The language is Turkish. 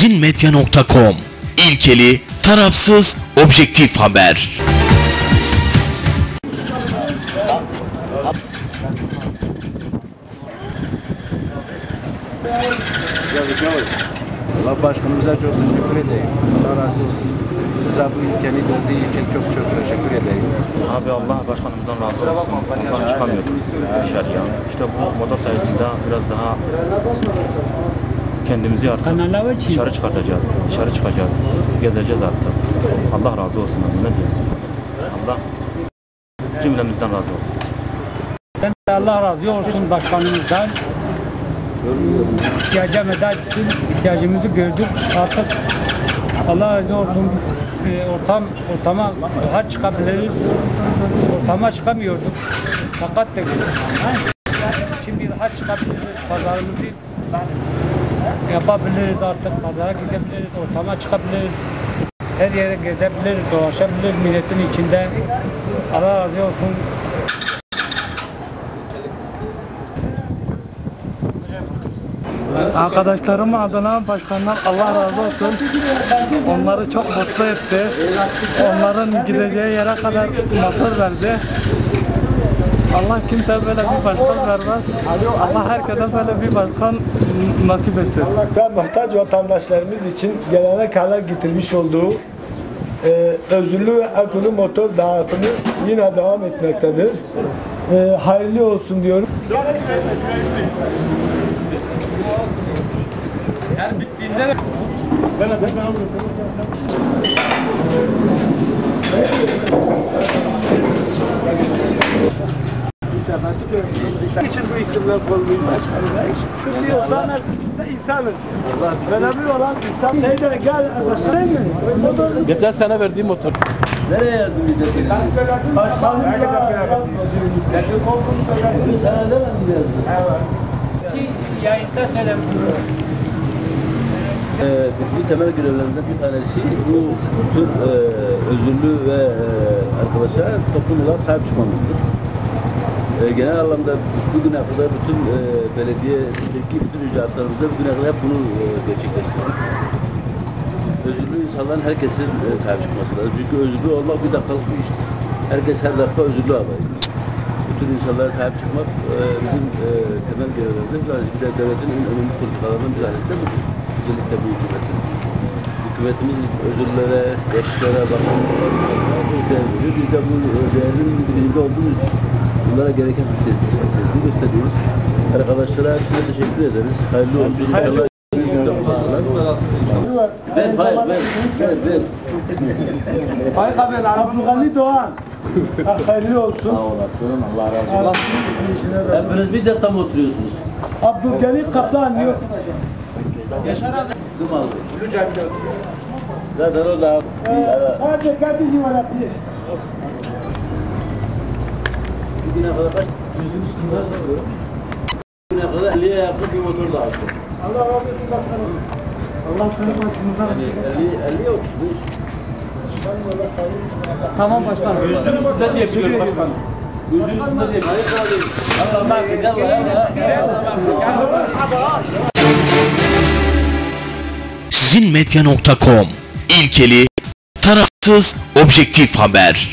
sizinmedya.com İlkeli, tarafsız, objektif haber. Allah başkanımıza çok teşekkür edeyim. Allah razı olsun. Bize bu imkanı verdiği için çok çok teşekkür edeyim. Abi Allah başkanımızdan razı olsun. Ondan çıkamıyorduk dışarıya. İşte bu moda sayesinde biraz daha kendimizi artık dışarı çıkartacağız. Dışarı çıkacağız. Gezeceğiz artık. Allah razı olsun. Ne diyeyim? Allah cümlemizden razı olsun. Ben de Allah razı olsun başkanımızdan. İhtiyaca medal ihtiyacımızı gördük. Artık Allah razı olsun e, ortam ortama daha çıkabiliriz. Ortama çıkamıyorduk. Fakat da şimdi daha çıkabiliriz. Pazarımızı yapabiliriz artık. Pazara gidebiliriz. Ortama çıkabiliriz. Her yere gezebiliriz, dolaşabiliriz milletin içinde. Allah razı olsun. Arkadaşlarım adına başkanlar Allah razı olsun. Onları çok mutlu etti. Onların gideceği yere kadar motor verdi. Allah kimse böyle bir başkan vermez. Allah herkese böyle bir başkan nasip etsin. ve muhtaç vatandaşlarımız için gelene kadar getirmiş olduğu e, özürlü ve akıllı motor dağıtımı yine devam etmektedir. E, hayırlı olsun diyorum. İçin bu isimler konuluyor başkanım. Biliyorsanlar da insanız. Önemli olan insan. Neyde gel arkadaşlar. Geçen sene verdiğim motor. Başkanım da Yazık olduğunu söyledim. Yayında selam. Ee, bir temel görevlerinden bir tanesi bu tür e, özürlü ve e, arkadaşlara toplum olarak sahip çıkmamızdır. E, genel anlamda bugüne kadar bütün e, belediyedeki bütün icraatlarımızda bugüne kadar hep bunu e, gerçekleştirdik. Özürlü insanların herkesin e, sahip çıkması lazım. Çünkü özürlü olmak bir dakikalık bir iştir. Herkes her dakika özürlü olmalı. Bütün insanlara sahip çıkmak e, bizim e, temel görevlerimizden bir. Bir de devletin en önemli politikalarından bir tanesi de bu. Özellikle bu hükümetin. Hükümetimiz özürlere, yaşlılara, bakımlara bu veriyor. Biz de bu e, değerin bilincinde olduğumuz için bunlara gereken hassasiyeti gösteriyoruz. Arkadaşlara hepsine teşekkür ederiz. Hayırlı olsun. İnşallah ben, hayır, ben, ben, ben. Abdülgani Doğan. Ha, Hayırlı olsun. Sağ olasın, Allah razı olsun. Hepiniz bir de tam oturuyorsunuz. Abdülgani Kaplan yok. Kim aldı? Zaten o da ara, Hadi kardeşim var abi. Bir güne kadar kaç yüzün üstünde oluyor. Bir güne kadar 50'ye yakın bir motor lazım. Allah razı olsun başkanım. Allah senin başımızdan Yani 50, 50 35. Tamam başkanım. Gözün üstünde diye biliyorum başkanım. Gözün üstünde diye. Hayır kardeşim. Allah mahvet. Allah. sizinmedya.com İlkeli, tarafsız, objektif haber.